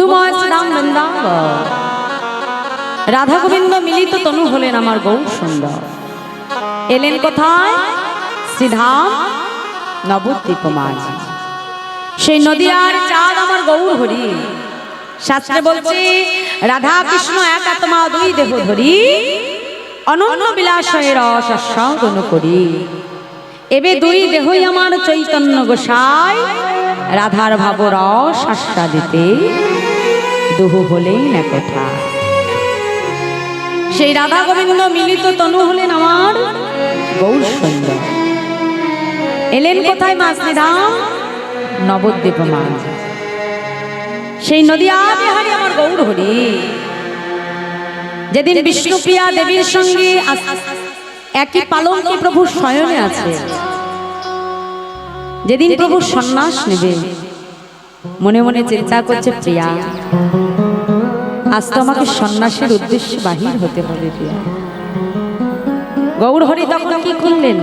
মধুময় শ্রীরাম বৃন্দাবন। রাধা গোবিন্দ মিলিত তনু হলেন আমার গৌর সুন্দর। এলেন কোথায়? শ্রীধাম নবদ্বীপ মাঝি। সেই নদীয়ার চাঁদ আমার গৌর হরি। শাস্ত্রে বলছে, রাধা কৃষ্ণ এক আত্মা দুই দেহ ধরি, অনন্য বিলাসের রস আস্বাদন করি। এবে দুই দেহই আমার চৈতন্য গোসাই। রাধার ভাব রস আস্বাদিতে দুহু হলেই না কথা সেই রাধা গোবিন্দ মিলিত তনু হলেন আমার গৌর সুন্দর এলেন কোথায় মা শ্রীরাম? নবদ্বীপ মা সেই নদীয়া বিহারী আমার গৌর হরি যেদিন বিষ্ণুপ্রিয়া দেবীর সঙ্গে একই পালঙ্কে প্রভু শয়নে আছে। যেদিন প্রভু সন্ন্যাস নেবে মনে মনে চিন্তা করছে প্রিয়া আজ তো আমাকে সন্ন্যাসের উদ্দেশ্যে বাহির হতে হবে প্রিয়া। গৌরহরি তখন কি করলেন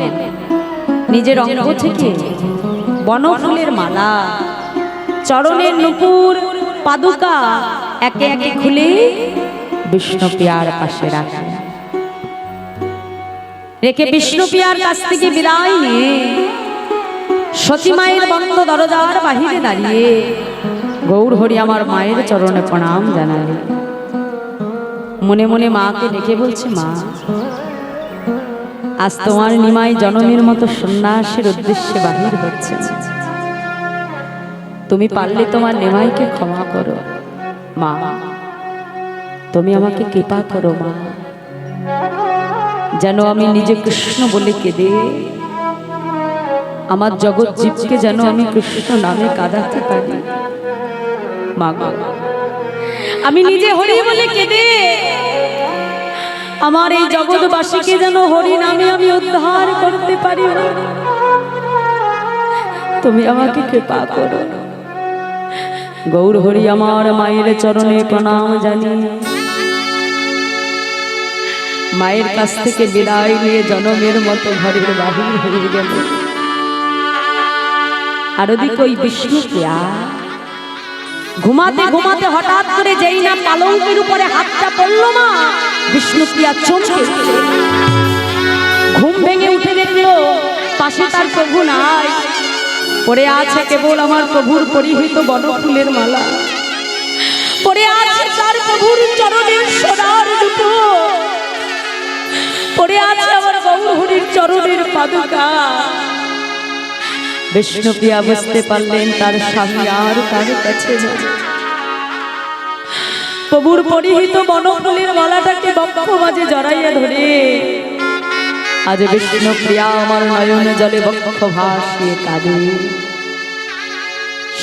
নিজের অঙ্গ থেকে বনফুলের মালা চরণের নুপুর পাদুকা একে একে খুলে বিষ্ণু বিষ্ণুপ্রিয়ার পাশে রাখলেন রেখে। বিষ্ণুপ্রিয়ার কাছ থেকে বিদায় নিয়ে সতী মায়ের বন্ধ দরজার বাহিরে দাঁড়িয়ে গৌর হরি আমার মায়ের চরণে প্রণাম জানালে মনে মনে মাকে ডেকে বলছে, মা, আজ তোমার নিমাই জনমের মতো সন্ন্যাসের উদ্দেশ্যে বাহির হচ্ছে। তুমি পারলে তোমার নিমাইকে ক্ষমা করো। মা, তুমি আমাকে কৃপা করো, মা। যেন আমি নিজে কৃষ্ণ বলে কেঁদে আমার জগৎ জীবকে যেন আমি কৃষ্ণ নামে কাঁদাতে পারি। মা আমি নিজে হরি বলে কেঁদে আমার এই জগৎবাসীকে যেন হরি নামে আমি উদ্ধার করতে পারি তুমি আমাকে কৃপা করো। গৌর হরি আমার মায়ের চরণে প্রণাম জানি মায়ের কাছ থেকে বিদায় নিয়ে জনমের মতো ঘরের বাহির হয়ে গেল। আর ওদিকে ওই বিষ্ণু প্রিয়া? ঘুমাতে ঘুমাতে হঠাৎ করে যেই না পালঙ্কের উপরে হাতটা পড়ল না বিষ্ণুপ্রিয়া চমকে ঘুম ভেঙে উঠে দেখল পাশে তার প্রভু নাই। পড়ে আছে কেবল আমার প্রভুর পরিহিত বনফুলের মালা। পড়ে আছে তার প্রভুর চরণের সোনার দুটো পড়ে আছে আমার গৌরহরির চরণের পাদুকা। বিষ্ণুপ্রিয়া বুঝতে পারলেন তার স্বামী আর তার কাছে। প্রভুর পরিহিত বনফুলের মালাটাকে বক্ষ মাঝে জড়াইয়া ধরে। আজ বিষ্ণুপ্রিয়া আমার নয়নে জলে বক্ষ ভাসিয়ে কাঁদে।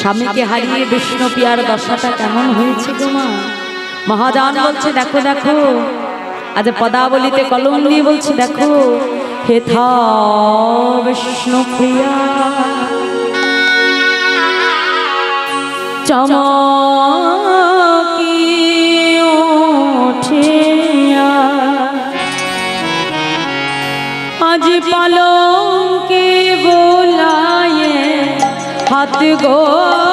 স্বামীকে হারিয়ে বিষ্ণুপ্রিয়ার দশাটা কেমন হয়েছে মা? মহাজান বলছে, দেখো দেখো। আজ পদাবলিতে কলম দিয়ে বলছে, দেখো। হেথা বিষ্ণুপ্রিয়া। চমকি ওঠিয়া আজ পালঙ্কে বোলায়ে হাত গো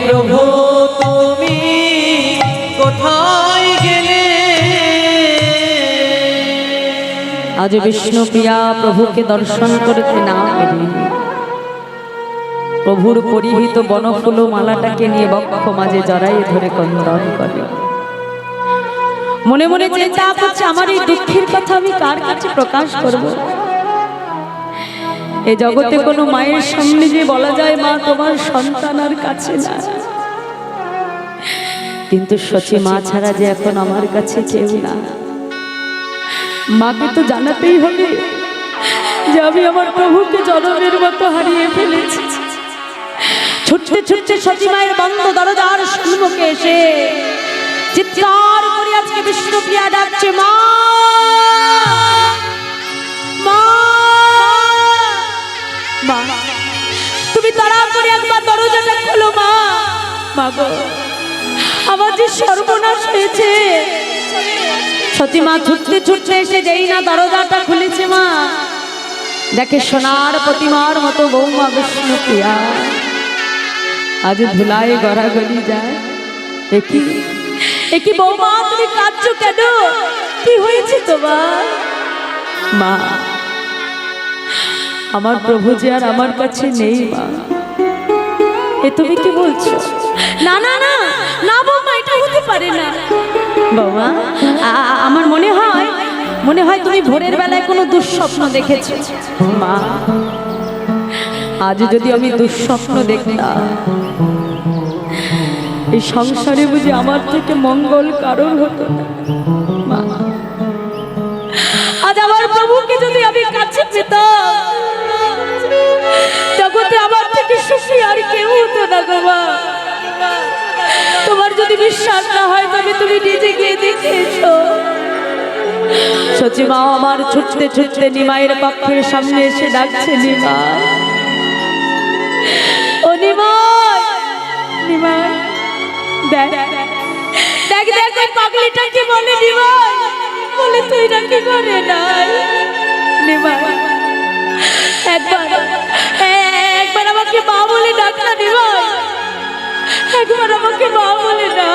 প্রভু তুমি কোথায় গেলে? আজ বিষ্ণুপ্রিয়া প্রভুকে দর্শন করতে না পেরে প্রভুর পরিহিত বনফুল মালাটাকে নিয়ে বক্ষ মাঝে জড়াই ধরে কন্দন করে মনে মনে চিন্তা করছে আমার এই দুঃখের কথা আমি কার কাছে প্রকাশ করব? এ জগতে কোনো মায়ের সামনে যে বলা যায় মা তোমার সন্তান আর কাছে না। কিন্তু সচি মা ছাড়া যে এখন আমার কাছে কেউ না। মাকে তো জানাতেই হবে যে আমি আমার প্রভুকে জনমের মতো হারিয়ে ফেলেছি। ছুটতে ছুটতে সতী মায়ের বন্ধ দরজার সম্মুখে এসে চিৎকার করে আজকে বিষ্ণুপ্রিয়া ডাকছে, মা! মা, তুমি তাড়া করে একবার দরজাটা খোলো মা। মা গো, আমার যে সর্বনাশ হয়েছে, সতী মা ছুটতে ছুটতে এসে যেই না দরজাটা খুলেছে মা, দেখে সোনার প্রতিমার মতো বৌমা বিষ্ণুপ্রিয়া। আজ ধুলায় গড়াগড়ি যায়। একই একই বৌমা, তুমি কাঁদছো কেন? কি হয়েছে তোমার? মা আমার প্রভু যে আর আমার কাছে নেই মা। এ তুমি কি বলছো? না না না না বৌমা এটা হতে পারে না। বাবা আমার মনে হয় মনে হয় তুমি ভোরের বেলায় কোনো দুঃস্বপ্ন দেখেছ। মা আজ যদি আমি দুঃস্বপ্ন দেখতাম এই সংসারে বুঝি আমার থেকে মঙ্গল কারণ হতো আজ আমার প্রভুকে যদি আমি কাছে পেতাম তুমি নিজে গিয়ে দেখে এসো আমার ছুটতে ছুটতে নিমাইয়ের পক্ষের সামনে এসে ডাকছে নিমা ও নিমাই নিমাই, দেখ দেখ দেখ ওই পাগলিটাকে বলে নিমাই? বলে তুই নাকি করে নাই, নিমাই। একবার একবার আমাকে মা বলে ডাক না, নিমাই। একবার আমাকে মা বলে না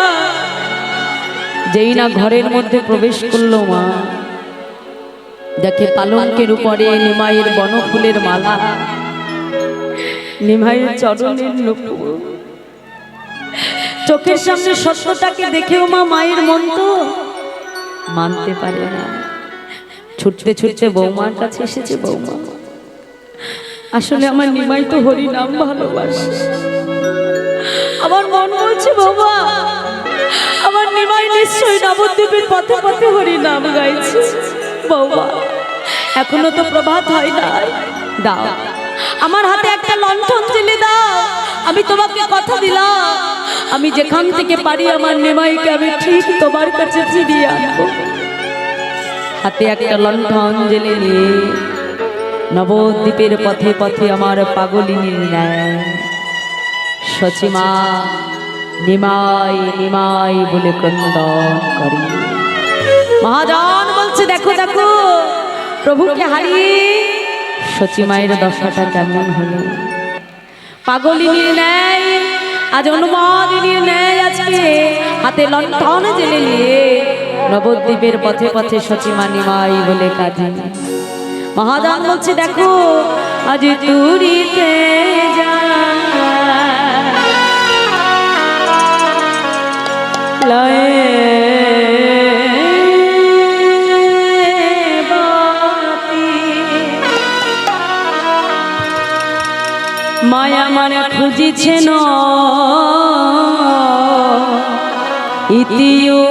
যেই না ঘরের মধ্যে প্রবেশ করল মা দেখে পালঙ্কের উপরে নিমাইয়ের বনফুলের মালা, নিমাইয়ের চরণের নুপুর চোখের সামনে সত্যটাকে দেখেও মা মায়ের মন তো মানতে পারে না। ছুটতে ছুটতে বৌমার কাছে এসেছে বৌমা। আসলে আমার নিমাই তো হরি নাম ভালোবাসে। আমার মন বলছে বাবা আমার নিমাই নিশ্চয়ই নবদ্বীপের পথে পথে হরি নাম গাইছে। বাবা এখনও তো প্রভাত হয় না দাও, আমার হাতে একটা লণ্ঠন জেলে দাও। আমি তোমাকে কথা দিলাম। আমি যেখান থেকে পারি আমার নিমাইকে আমি ঠিক তোমার কাছে ফিরিয়ে আনব। হাতে একটা লণ্ঠন জেলে নিয়ে নবদ্বীপের পথে পথে আমার পাগলিনী নেয় সচিমা নিমাই নিমাই বলে ক্রন্দন করি। মহাজন বলছে, দেখো দেখো, প্রভুকে হারিয়ে সচিমায়ের দশাটা কেমন হলো? পাগলিনীর ন্যায় আজ অনুমাদিনীর ন্যায় আজকে হাতে লণ্ঠন জেলে নিয়ে নবদ্বীপের পথে পথে সচিমা নিমাই বলে কাজে মহাজন বলছে, দেখো, আজ তুরিতে যা মায়া মানে খুঁজিছে ন। ইতিও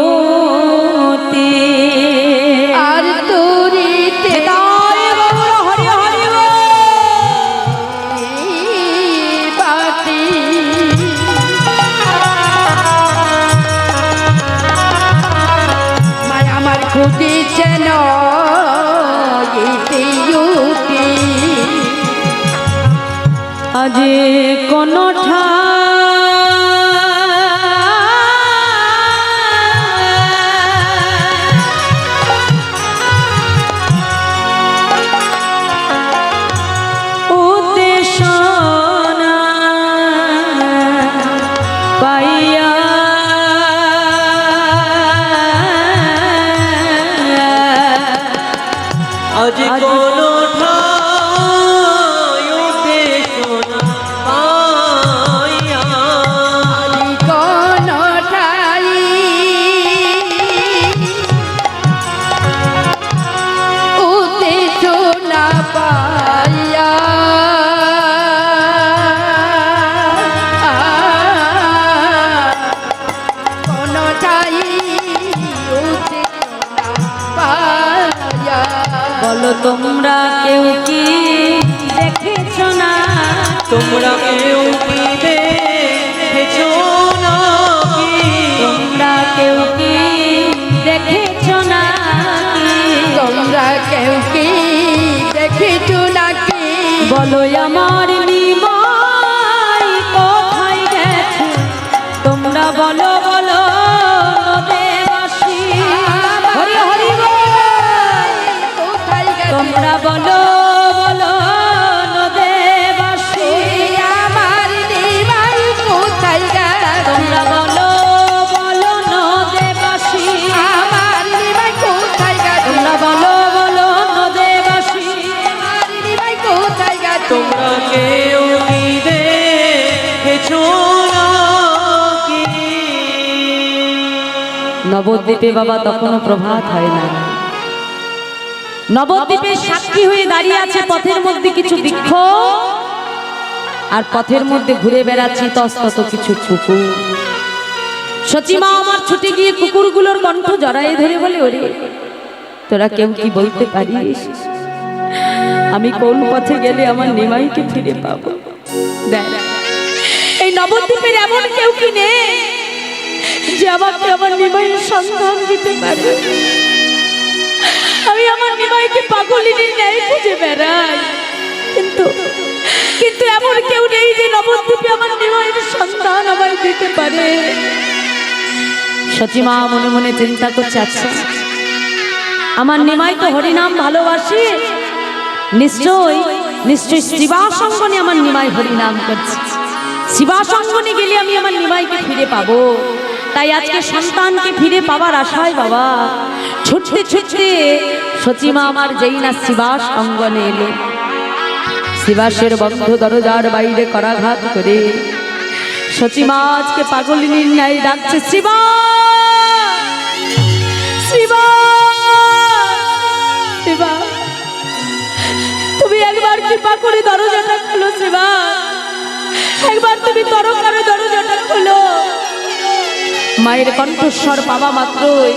আজ নবদ্বীপে বাবা তখনও প্রভাত হয় না নবদ্বীপে সাক্ষী হয়ে দাঁড়িয়ে আছে পথের মধ্যে কিছু বৃক্ষ। আর পথের মধ্যে ঘুরে বেড়াচ্ছে তস্তত কিছু কুকুর। সচিমা আমার ছুটে গিয়ে কুকুরগুলোর কণ্ঠ জড়াই ধরে বলে, ওরে, তোরা কেউ কি বলতে পারিস? আমি কোন পথে গেলে আমার নিমাইকে ফিরে পাবো? দেখ, এই নবদ্বীপের এমন কেউ কি নেই। যে আমাকে আমার নিমাইয়ের সন্ধান দিতে পারে। আমি আমার নিমাইকে পাগলিনীর ন্যায় খুঁজে বেড়াই। কিন্তু কিন্তু এমন কেউ নেই যে নবদ্বীপে আমার নিমাইয়ের সন্ধান আমায় দিতে পারে। সচিমা মনে মনে চিন্তা করছে আচ্ছা আমার নিমাই তো হরিনাম ভালোবাসে। নিশ্চয় নিশ্চয় শিবা সঙ্গনে আমার নিমাই হরিনাম করছে। শিবা সঙ্গনে গেলে আমি আমার নিমাইকে ফিরে পাবো। তাই আজকে সন্তানকে ফিরে পাবার আশায় বাবা। ছুটতে ছুটতে সচিমা আমার যেই না শিবাস অঙ্গনে এলো। শিবাসের বন্ধ দরজার বাইরে করাঘাত করে। সচিমা আজকে পাগলিনীর ন্যায় ডাকছে, শিবা! শিবা! শিবা! তুমি একবার কৃপা করে দরজাটা খোলো, শিবা! একবার তুমি তরকারে দরজাটা খোলো। মায়ের কণ্ঠস্বর পাওয়া মাত্রই।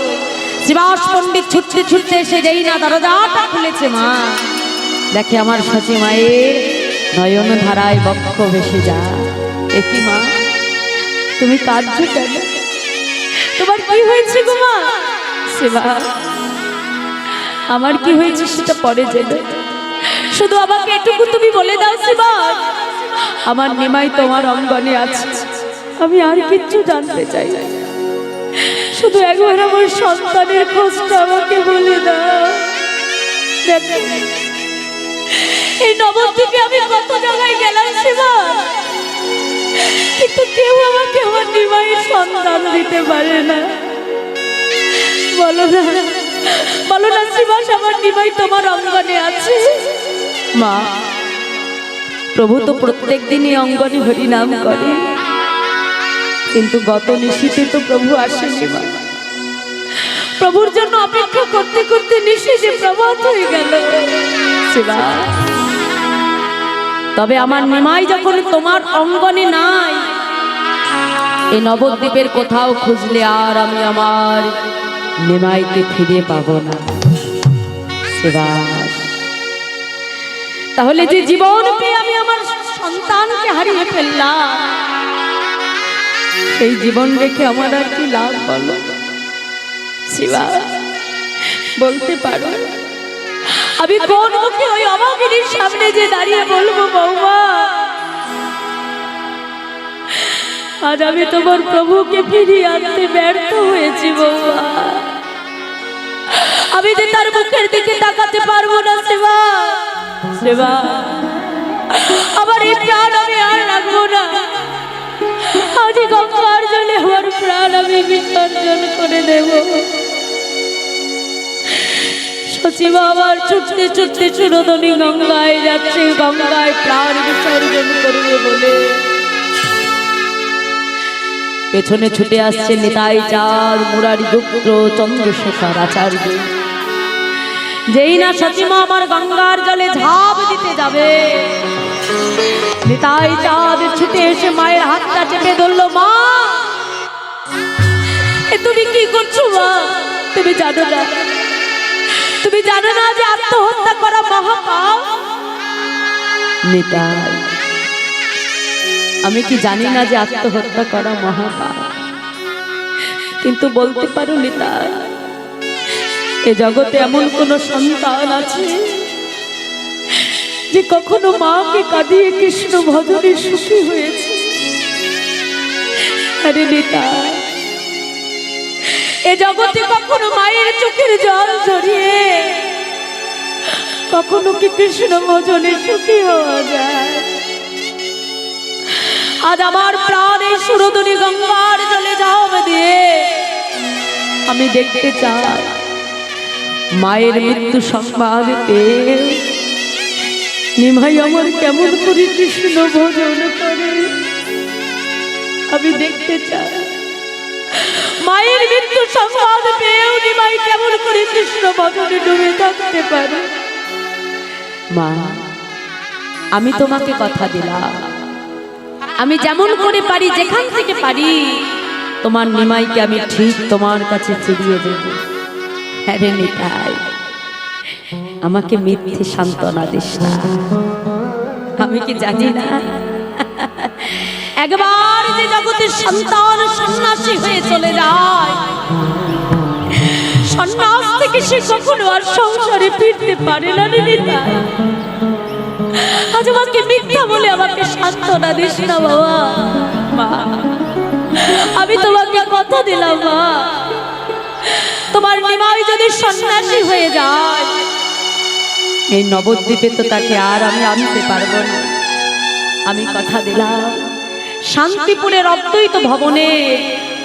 শিবাস পণ্ডিত ছুটতে ছুটতে এসে যেই না দরজাটা খুলেছে মা, দেখে আমার শশী মায়ের নয়ন ধারায় বক্ষ ভেসে যা একই মা, তুমি কাঁদছো কেন? তোমার কি হয়েছে গো মা? শিবা আমার কি হয়েছে সেটা পরে জেনে। শুধু আমাকে এটুকু তুমি বলে দাও শিবা আমার নিমাই তোমার অঙ্গনে আছে। আমি আর কিচ্ছু জানতে চাই না। শুধু একবার আমার সন্তানের খোঁজটা আমাকে বলে দাও। এই নবদ্বীপে আমি কত জায়গায় গেলাম শিবা। কিন্তু কেউ আমাকে আমার নিমাইয়ের সন্তান দিতে পারে না। বলো না। বলো না শিবাস আমার নিমাই তোমার অঙ্গনে আছে? মা, প্রভু তো প্রত্যেক দিনই অঙ্গনে হরিনাম করে। কিন্তু গত নিশীতে তো প্রভু আসেনি মা। প্রভুর জন্য অপেক্ষা করতে করতে নিশীতে প্রভাত হয়ে গেল। শিবা। তবে আমার নিমাই যখন তোমার অঙ্গনে নাই এই নবদ্বীপের কোথাও খুঁজলে আর আমি আমার নিমাইকে ফিরে পাব না। শিবাস তাহলে যে জীবন পেয়ে আমি আমার সন্তানকে হারিয়ে ফেললাম সেই জীবন রেখে আমার আর কি লাভ বলো? শিবা, বলতে পারো আমি কোন মুখে ওই অভাগিনীর সামনে যে দাঁড়িয়ে বলব বৌমা? আজ আমি তোমার প্রভুকে ফিরিয়ে আনতে ব্যর্থ হয়েছি বৌমা। আমি যে তার মুখের দিকে তাকাতে পারব না সেবা সেবা আমার এই প্রাণ আমি আর রাখব না। আজ গঙ্গার জলে আমার প্রাণ আমি বিসর্জন করে দেব। সচিবা আবার ছুটতে ছুটতে গঙ্গায় যাচ্ছে, গঙ্গায় প্রাণ বিসর্জন করবে বলে। পেছনে ছুটে আসছে নিতাই চাঁদ মুরারি গুপ্ত চন্দ্রশেখর আচার্য। যেই না সচিমা আমার গঙ্গার জলে ঝাঁপ দিতে যাবে। নিতাই চাঁদ ছুটে এসে মায়ের হাতটা চেপে ধরলো, মা তুমি কি করছ, মা? তুমি জানো না। তুমি জানো না যে আত্মহত্যা করা মহাপাপ? নিতাই, আমি কি জানি না যে আত্মহত্যা করা মহাপাপ? কিন্তু বলতে পারো, নিতাই, এ জগতে এমন কোন সন্তান আছে যে কখনো মাকে কাঁদিয়ে কৃষ্ণ ভজনে সুখী হয়েছে। আরে নেতা এ জগতে কখনো মায়ের চোখের জল ঝরিয়ে কখনো কি কৃষ্ণ ভজনে সুখী হওয়া যায়? আজ আমার প্রাণে সুরধনী গঙ্গার জলে যাওয়া দিয়ে আমি দেখতে চাই মায়ের মৃত্যু সংবাদ। পেয়ে নিমাই আমার কেমন করে কৃষ্ণ ভোজন করে? আমি দেখতে চাই। মায়ের মৃত্যু সংবাদ পেয়েও নিমাই কেমন করে কৃষ্ণ ভজনে ডুবে থাকতে পারে? মা, আমি তোমাকে কথা দিলাম। আমি যেমন করে পারি যেখান থেকে পারি, তোমার নিমাইকে আমি ঠিক তোমার কাছে ফিরিয়ে দেব। হ্যাঁ রে নিতাই। আমাকে মিথ্যে সান্ত্বনা দিস না। আমি কি জানি না? একবার যে জগতের সন্তান সন্ন্যাসী হয়ে চলে যায়, সন্ন্যাস থেকে সে কখনো আর সংসারে ফিরতে পারে না আজ আমাকে মিথ্যা বলে আমাকে সান্ত্বনা দিস না বাবা। মা, আমি তোমাকে কথা দিলাম, মা। তোমার নিমাই যদি সন্ন্যাসী হয়ে যায় এই নবদ্বীপে তো তাকে আর আমি আনতে পারব না। আমি কথা দিলাম শান্তিপুরের অদ্বৈত ভবনে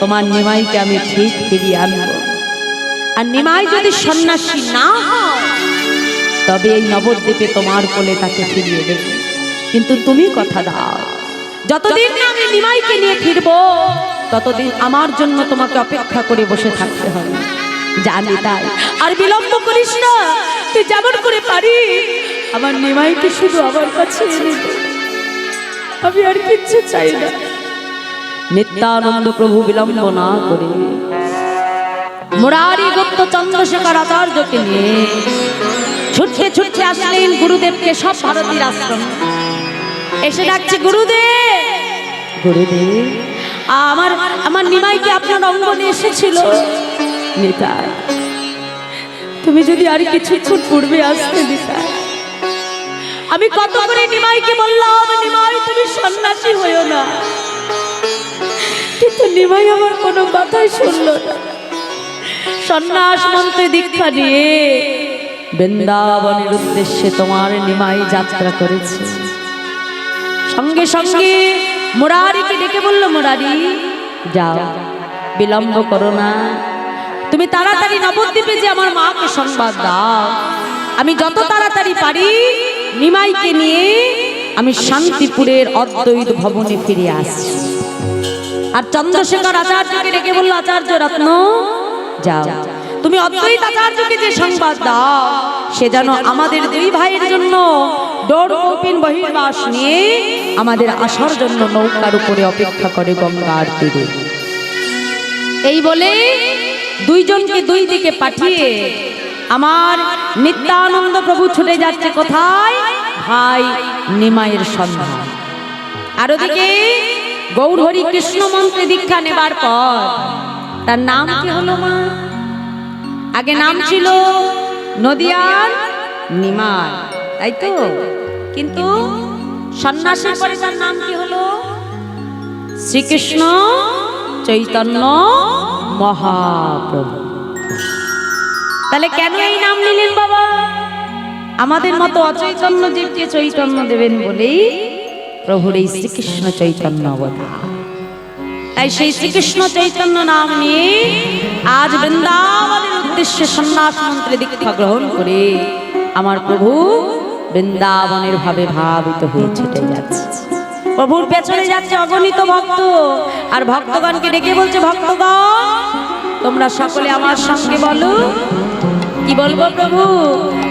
তোমার নিমাইকে আমি ঠিক ফিরিয়ে আনব। আর নিমাই যদি সন্ন্যাসী না তবে এই নবদ্বীপে তোমার কোলে তাকে ফিরিয়ে দেবে। কিন্তু তুমি কথা দাও, যতদিন আমি নিমাইকে নিয়ে ফিরবো, ততদিন আমার জন্য তোমাকে অপেক্ষা করে বসে থাকতে হবে। জানি তাই। আর বিলম্ব করিস না তুই যেমন করে পারি আমার নিমাইকে শুধু আমার কাছে এনে আমি আর কিচ্ছু চাই না। নিত্যানন্দ প্রভু বিলম্ব না করে। মুরারি গুপ্ত চন্দ্রশেখর আচার্যকে নিয়ে ছুটতে ছুটতে আসলেন গুরুদেবকে সব ভারতীর আশ্রম। এসে ডাকছে গুরুদেব! গুরুদেব। আমার আমার নিমাইকে আপনার অঙ্গনে এসেছিল। নিতাই। তুমি যদি আর কিছুক্ষণ পূর্বে আসতে নিতাই। আমি কত করে নিমাইকে বললাম, নিমাই, তুমি সন্ন্যাসী হইও না। কিন্তু নিমাই আমার কোনো কথাই শুনলো না। সন্ন্যাস মন্ত্রে দীক্ষা নিয়ে বৃন্দাবনের উদ্দেশ্যে তোমার নিমাই যাত্রা করেছে। সঙ্গে সঙ্গে মুরারিকে ডেকে বলল, মুরারি, যাও, বিলম্ব করো না। তুমি তাড়াতাড়ি নবদ্বীপে যে আমার মাকে সংবাদ দাও। আমি যত তাড়াতাড়ি পারি নিমাইকে নিয়ে আমি শান্তিপুরের অদ্বৈত ভবনে ফিরে আসছি। আর চন্দ্রশেখর আচার্যকে ডেকে বলল, আচার্য রত্ন, যাও। তুমি অদ্বৈত আচার্যকে যে সংবাদ দাও, সে যেন আমাদের দুই ভাইয়ের জন্য ডোর কৌপিন বহির্বাস নিয়ে আমাদের আসার জন্য নৌকার উপরে অপেক্ষা করে গঙ্গার তীরে। এই বলে দুইজনকে দুই দিকে পাঠিয়ে আমার নিত্যানন্দ প্রভু ছুটে যাচ্ছে কোথায়? ভাই নিমাইয়ের সন্ধান। আর ওদিকে গৌর হরি কৃষ্ণ মন্ত্রে দীক্ষা নেবার পর তার নাম কি হলো মা? আগে নাম ছিল নদিয়ার নিমাই, তাই তো? কিন্তু সন্ন্যাসের পরে তার নাম কি হলো? শ্রীকৃষ্ণ চৈতন্য মহাপ্রভু। তাহলে কেন এই নাম নিলেন বাবা? আমাদের মতো অচৈতন্য জীবকে চৈতন্য দেবেন বলেই প্রভুর এই শ্রীকৃষ্ণ চৈতন্য অবতার। তাই সেই শ্রীকৃষ্ণ চৈতন্য নাম নিয়ে আজ বৃন্দাবনের উদ্দেশ্যে সন্ন্যাস মন্ত্রে দীক্ষা গ্রহণ করে আমার প্রভু বৃন্দাবনের ভাবে ভাবিত হয়ে ছুটে যাচ্ছে। প্রভুর পেছনে যাচ্ছে অগণিত ভক্ত, আর ভক্তগণকে ডেকে বলছে, ভক্তগণ তোমরা সকলে আমার সঙ্গে বলো। কি বলব প্রভু?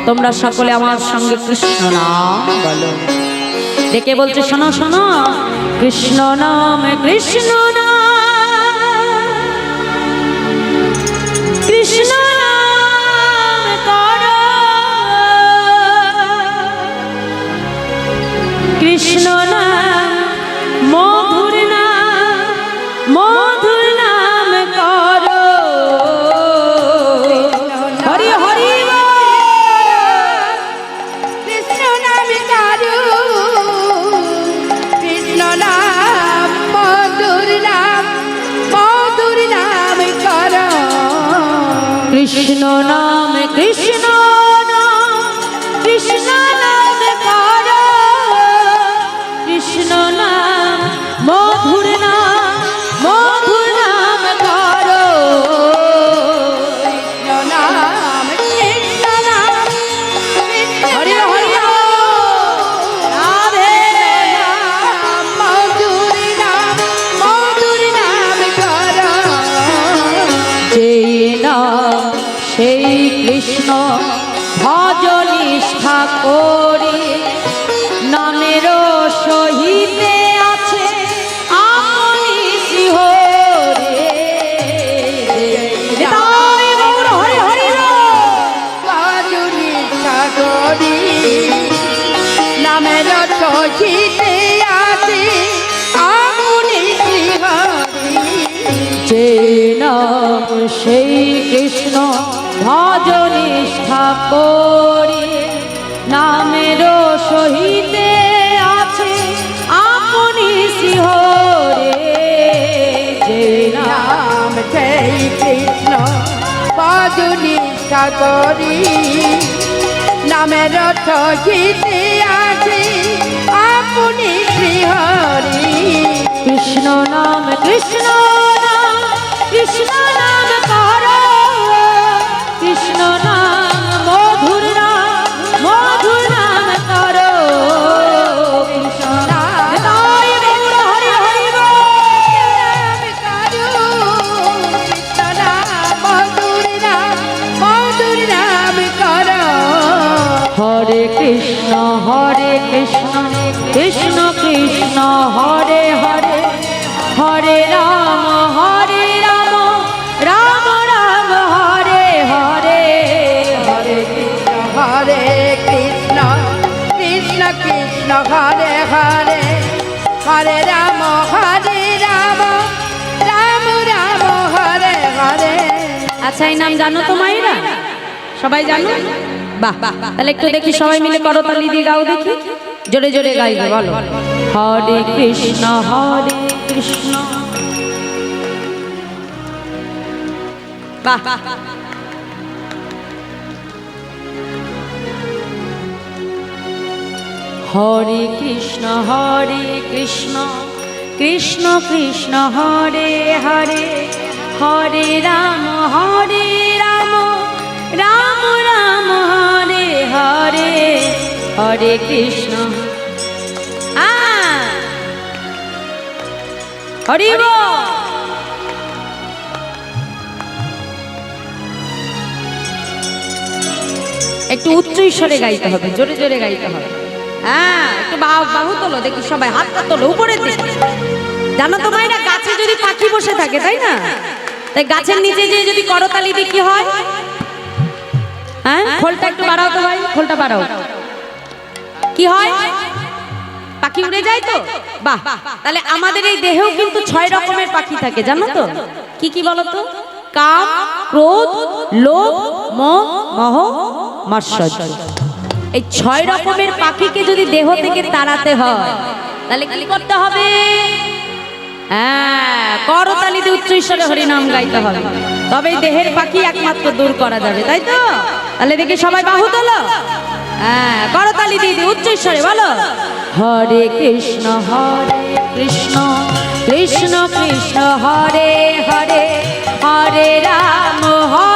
তোমরা সকলে আমার সঙ্গে কৃষ্ণ নাম বলো। ডেকে বলছে, শোনো শোনো। কৃষ্ণ নাম কৃষ্ণ নাম। কৃষ্ণ কৃষ্ণ কৃষ্ণ কৃষ্ণ বাজুনি সাগরি। নামের সহিতে আছে আপনি শ্রীহরি। কৃষ্ণ নাম কৃষ্ণ নাম কৃষ্ণ নাম কর। কৃষ্ণ নাম কৃষ্ণ হরে কৃষ্ণ কৃষ্ণ কৃষ্ণ, হরে হরে হরে রাম হরে রাম রাম রাম, হরে হরে হরে হরে কৃষ্ণ কৃষ্ণ কৃষ্ণ, হরে হরে হরে রাম হরে রাম রাম রাম, হরে হরে। আচ্ছা এই নাম জানো তো মাইরা সবাই জানো? বাহ তাহলে একটু দেখি সবাই মিলে করতালি দিয়ে গাও দেখি। জোরে জোরে গাইবে বলো। হরে কৃষ্ণ হরে কৃষ্ণ। হরে কৃষ্ণ হরে কৃষ্ণ। কৃষ্ণ কৃষ্ণ, হরে হরে। হরে রাম হরে রাম। রাম রাম হরে হরে হরে কৃষ্ণ হরি একটু উচ্চ স্বরে গাইতে হবে, জোরে জোরে গাইতে হবে। হ্যাঁ একটু বাহু তোলো, দেখি সবাই হাতটা তোলো, উপরের দিকে। জানো তো মায়েরা গাছে যদি পাখি বসে থাকে, তাই না? তাই গাছের নিচে যে যদি করতালি দিই কি হয়? হ্যাঁ? খোলটা একটু বাড়াও তো ভাই খোলটা বাড়াও। কি হয়? পাখি উড়ে যায় তো? বাহ তাহলে আমাদের এই দেহেও কিন্তু ছয় রকমের পাখি থাকে জানো তো? কি কি বলো তো? কাম ক্রোধ লোভ মোহ মহ মাৎসর্য এই ছয় রকমের পাখিকে যদি দেহ থেকে তাড়াতে হয় তাহলে কি করতে হবে? হ্যাঁ করতালিতে উচ্চ ঈশ্বরে হরিনাম গাইতে হবে। তবে দেহের পাখি একমাত্র দূর করা যাবে, তাই তো? তাহলে দেখি সবাই বাহু তোলো। হ্যাঁ করতালি দিদি উচ্চ ঈশ্বরে বলো। হরে কৃষ্ণ হরে কৃষ্ণ কৃষ্ণ কৃষ্ণ, হরে হরে হরে রাম, হরে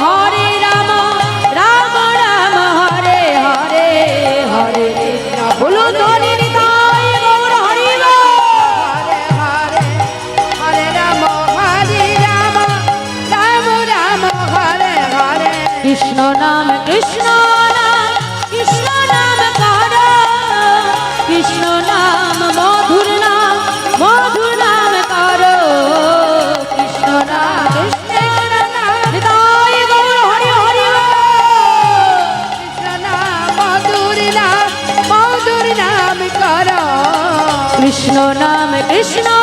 কৃষ্ণ নাম কৃষ্ণ নাম কৃষ্ণ নাম কর? কৃষ্ণ নাম, মধুর নাম মধুর নাম কর? কৃষ্ণ নাম, কৃষ্ণ। কৃষ্ণ নাম, কৃষ্ণ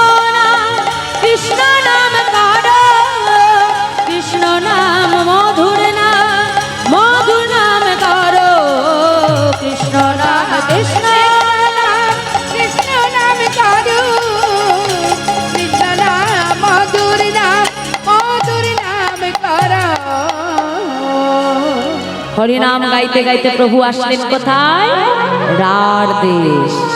হরিনাম গাইতে গাইতে প্রভু আসলেন কোথায়? রার দেশ।